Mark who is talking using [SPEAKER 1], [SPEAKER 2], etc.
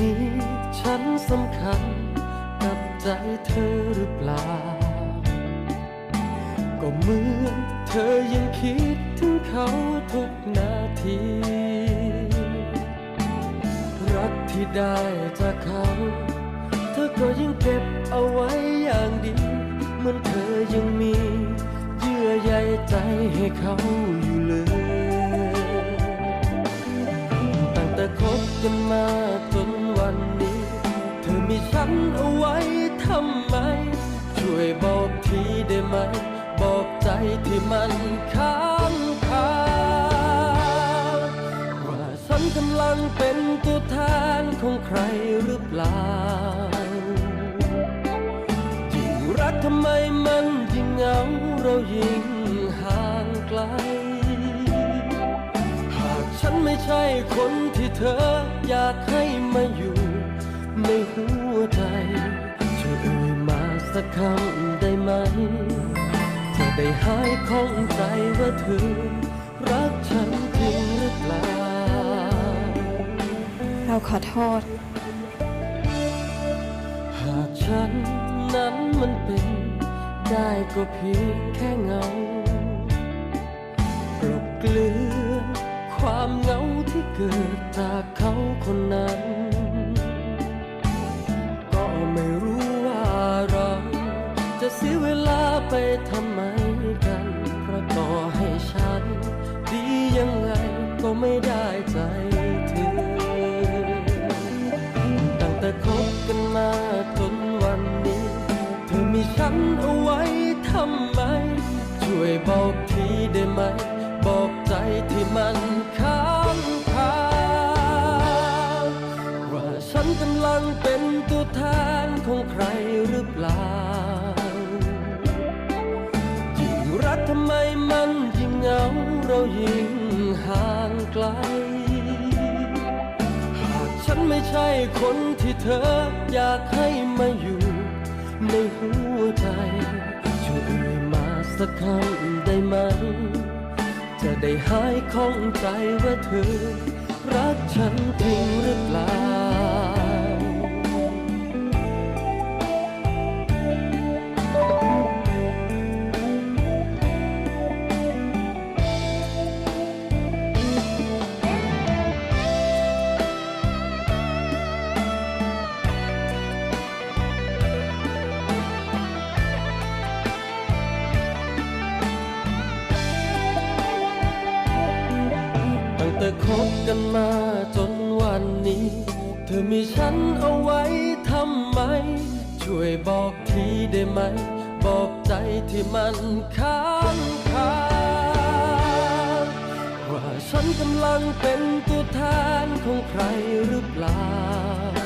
[SPEAKER 1] นี้ ฉันสำคัญกับใจเธอหรือเปล่า ก็เหมือนเธอยังคิดถึงเขาทุกนาที รักที่ได้จากเขา เธอก็ยังเก็บเอาไว้อย่างดีเหมือนเธอยังมีเยื่อใยใจให้เขาอยู่เลยตั้งแต่คบกันมาจน ฉันเอาไว้ทำไม ช่วยบอกทีได้ไหม บอกใจที่มันค้างคาว่าฉันกำลังเป็นตัวแทนของใครหรือเปล่ายิ่งรักทำไมมันยิ่งเหงาเรายิ่งห่างไกล หากฉันไม่ใช่คนที่เธออยากให้มาอยู่ ในหัวใจช่วยเอ่ยมาสักคำได้ไหม จะได้หายข้องใจว่าเธอ รักฉันจริงหรือเปล่า
[SPEAKER 2] เราขอโทษ
[SPEAKER 1] หากฉันนั้นมันเป็นได้ก็เพียงแค่เงากลบเกลือความเหงาที่เกิดจากเขาคนนั้น เสียเวลาไปทำไมกัน เพราะต่อให้ฉัน ดียังไงก็ไม่ได้ใจเธอ ตั้งแต่คบกันมาจนวันนี้ เธอมีฉันเอาไว้ทำไม ช่วยบอกทีได้ไหม บอกใจที่มันค้างคาว่าฉันกำลังเป็นตัวแทน เรายิ่งห่างไกล หากฉันไม่ใช่คนที่เธออยากให้มาอยู่ในหัวใจ ช่วยเอ่ยมาสักคำได้ไหม จะได้หายข้องใจว่าเธอรักฉันจริง แต่คบกันมาจนวันนี้ เธอมีฉันเอาไว้ทำไม ช่วยบอกทีได้ไหม บอกใจที่มันค้างคาว่าฉันกำลังเป็นตัวแทนของใครหรือเปล่า